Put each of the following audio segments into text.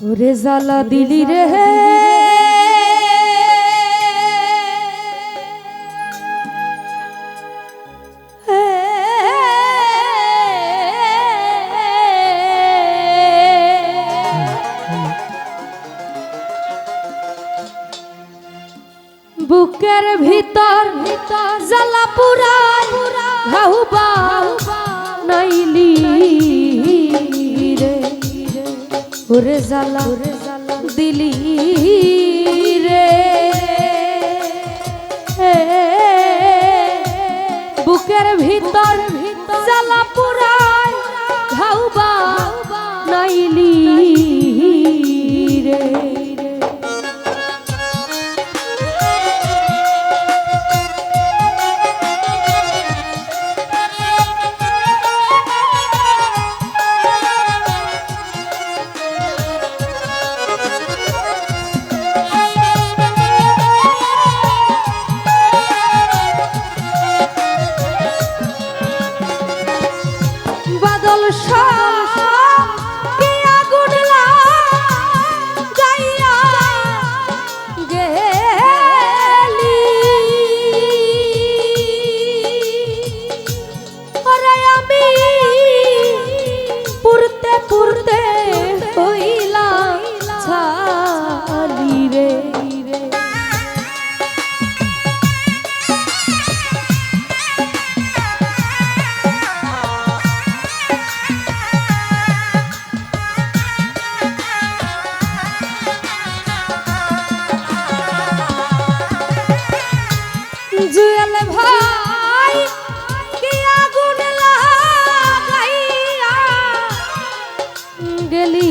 ওরে জ্বালা দিলি রে বুকের ভিতর ভিতর জ্বালা পুরাই হাউবা নাইলি। ওরে জ্বালা দিলি রে। বুকের ভিতর জ্বালা পুরাই ঘাউবা নাইলি রে। গেলি।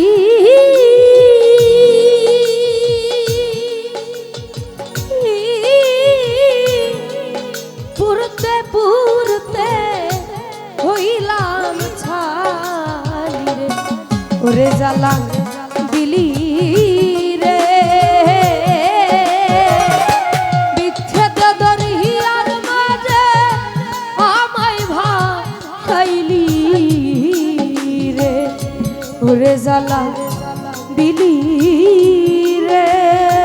পুরতে পুরতে হইলাম ছালি রে। ওরে জ্বালা দিলি। ওরে জ্বালা বিলি রে।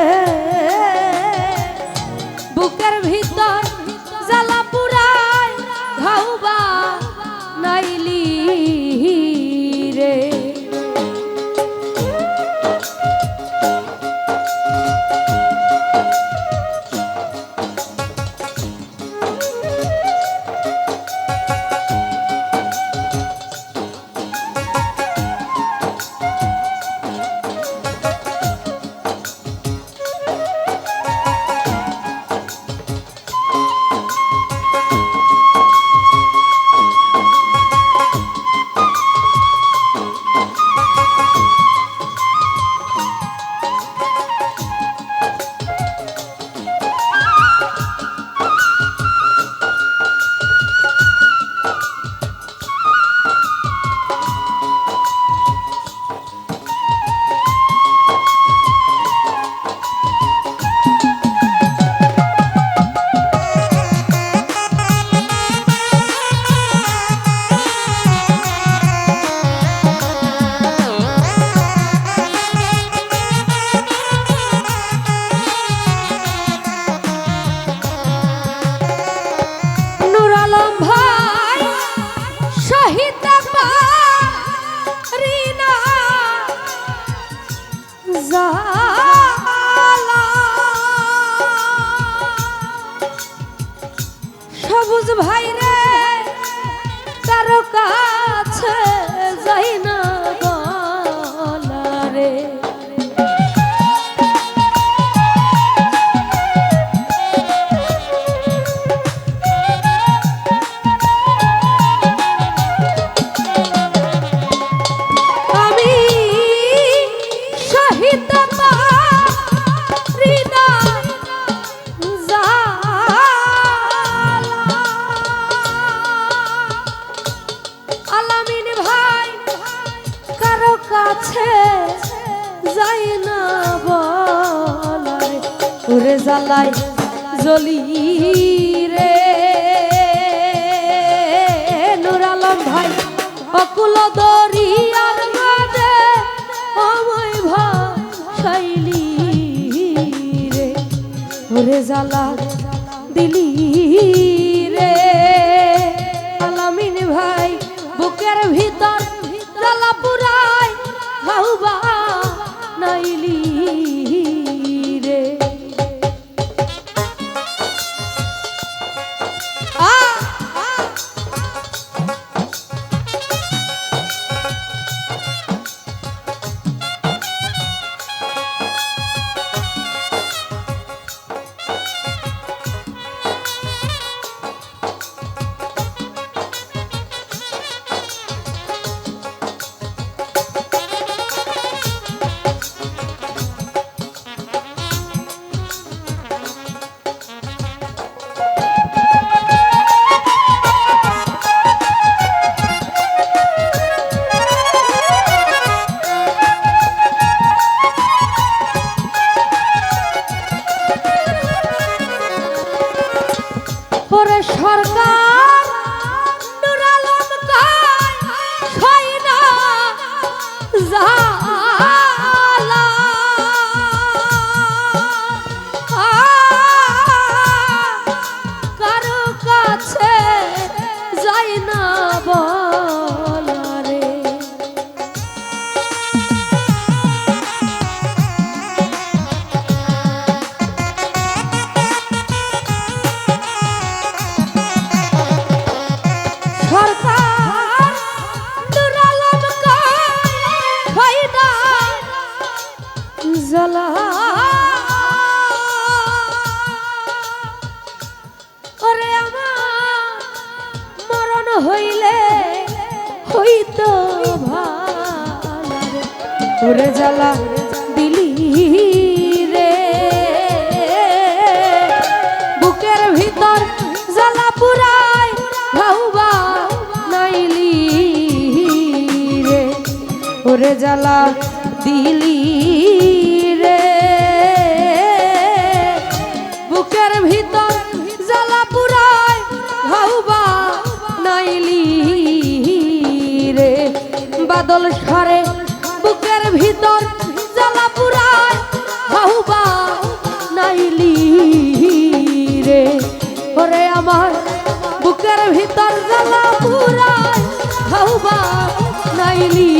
জ্বালায় জ্বলি রে। নুর আলম ভাই, অকুল দরিয়ার মাঝে আমায় ভাইলি রে। ওরে জ্বালা দিলি হইতো তো ওরে জ্বালা দিলি রে। বুকের ভিতর জ্বালা পুরাই ভাউবা নাইলি রে। ওরে জ্বালা দিলি বাদল সরে, বুকের ভিতর জ্বালা পুরায়। বাহুবা নাইলি রে, ওরে আমার বুকের ভিতর জ্বালা পুরায়। বাহুবা নাইলি